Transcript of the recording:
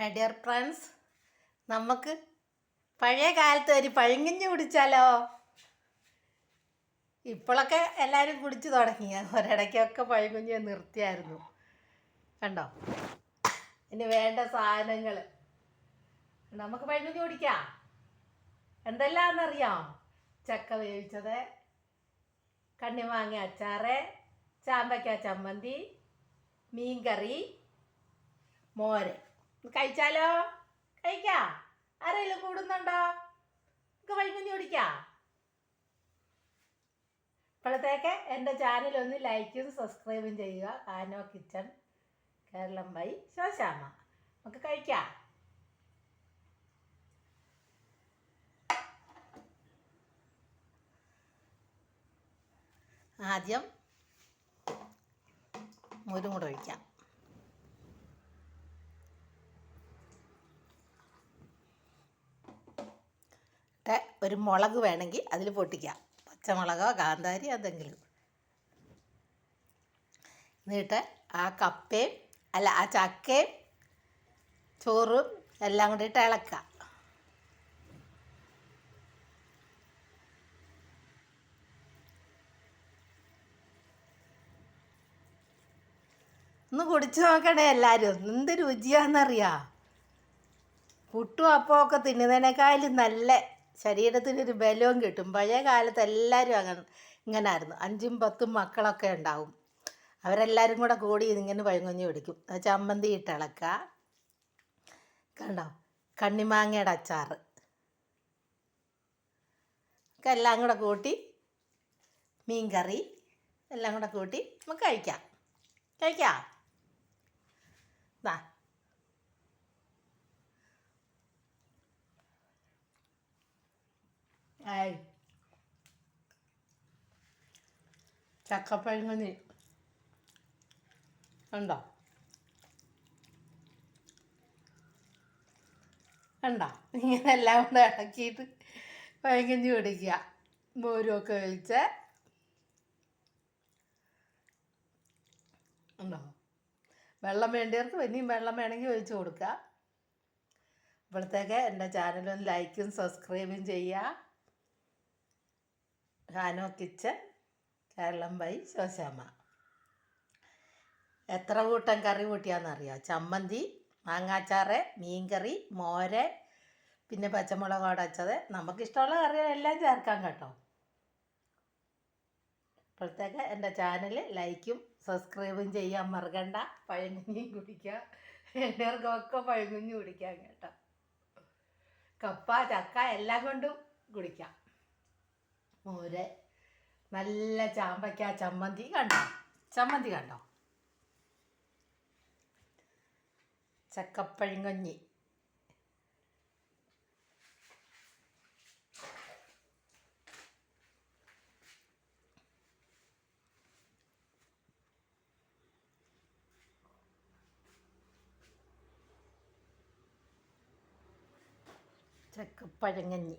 My dear friends നമുക്ക് പഴയ കാലത്ത് ഒരു പഴങ്കഞ്ഞ് കുടിച്ചാലോ? ഇപ്പോഴൊക്കെ എല്ലാവരും കുടിച്ചു തുടങ്ങി. ഒരിടയ്ക്കൊക്കെ പഴകുഞ്ഞ് നിർത്തിയായിരുന്നു. കണ്ടോ? ഇനി വേണ്ട സാധനങ്ങൾ. നമുക്ക് പഴകുഞ്ഞ് കുടിക്കാം. എന്തെല്ലാമെന്നറിയാം ചക്ക വേവിച്ചത് കണ്ണിമാങ്ങ അച്ചാറ് ചാമ്പയ്ക്ക ചമ്മന്തി മീൻകറി മോര്. കഴിച്ചാലോ? കഴിക്കാം. ആരെങ്കിലും കൂടുന്നുണ്ടോ? നമുക്ക് വൈകുന്നേരം ഓടിക്കാം ഇപ്പോഴത്തേക്ക് എന്റെ ചാനൽ ഒന്ന് ലൈക്കും സബ്സ്ക്രൈബും ചെയ്യുക. കാനോ കിച്ചൺ കേരളം ബൈ ശോശാമ്മ. നമുക്ക് കഴിക്കാം. ആദ്യം മോരും കൂടെ ഇട്ട് ഒരു മുളക് വേണമെങ്കിൽ അതിൽ പൊട്ടിക്കാം. പച്ചമുളകോ കാന്താരി അതെങ്കിലും. എന്നിട്ട് ആ കപ്പയും അല്ല ആ ചക്കയും ചോറും എല്ലാം കൂടി ഇട്ട് ഇളക്കുക. ഒന്ന് കുടിച്ചു നോക്കണേ എല്ലാവരും. എന്ത് രുചിയാണെന്നറിയാം. പുട്ടും അപ്പമൊക്കെ തിന്നുന്നതിനേക്കാളും നല്ല ശരീരത്തിനൊരു ബലവും കിട്ടും. പഴയ കാലത്ത് എല്ലാവരും അങ്ങനെ ഇങ്ങനെ ആയിരുന്നു അഞ്ചും പത്തും മക്കളൊക്കെ ഉണ്ടാവും. അവരെല്ലാവരും കൂടെ കൂടി ഇങ്ങനെ പഴങ്ങഞ്ഞു പിടിക്കും. ചമ്മന്തി ഇട്ട് ഇളക്കുക. കണ്ടോ? കണ്ണിമാങ്ങയുടെ അച്ചാർ ഒക്കെ എല്ലാം കൂടെ കൂട്ടി മീൻ കറി എല്ലാം കൂടെ കൂട്ടി നമുക്ക് കഴിക്കാം. കഴിക്കാം? ദാ. ആയി ചക്കപ്പഴങ്ങഞ്ഞി ഉണ്ടോ കണ്ടോ? ഇങ്ങനെ എല്ലാം കൂടെ ഇളക്കിയിട്ട് പഴങ്കഞ്ഞി കുടിക്കുക മോരുമൊക്കെ ഒഴിച്ച്. ഉണ്ടോ വെള്ളം വേണ്ടിയവർക്ക് പിന്നെയും വെള്ളം വേണമെങ്കിൽ ഒഴിച്ച് കൊടുക്കുക. ഇപ്പോഴത്തേക്ക് എന്റെ ചാനലൊന്ന് ലൈക്കും സബ്സ്ക്രൈബും ചെയ്യുക. ഹാനോ കിച്ചൻ കേരളം ബൈ ശോശാമ്മ. എത്ര കൂട്ടം കറി കൂട്ടിയാണെന്നറിയോ ചമ്മന്തി മാങ്ങാച്ചാറ് മീൻകറി മോര് പിന്നെ പച്ചമുളക് അടച്ചത് നമുക്കിഷ്ടമുള്ള കറികളെല്ലാം ചേർക്കാം കേട്ടോ. ഇപ്പോഴത്തേക്ക് എന്റെ ചാനൽ ലൈക്കും സബ്സ്ക്രൈബും ചെയ്യാൻ മറക്കണ്ട. പഴങ്ങുഞ്ഞും കുടിക്കുക എല്ലാവർക്കൊക്കെ പഴങ്ങുഞ്ഞ് കുടിക്കാം കേട്ടോ. കപ്പ ചക്ക എല്ലാം കൊണ്ടും കുടിക്കാം. മോര്. നല്ല ചാമ്പയ്ക്ക ചമ്മന്തി കണ്ടോ? ചമ്മന്തി കണ്ടോ? ചക്കപ്പഴങ്കഞ്ഞി ചക്കപ്പഴങ്കഞ്ഞി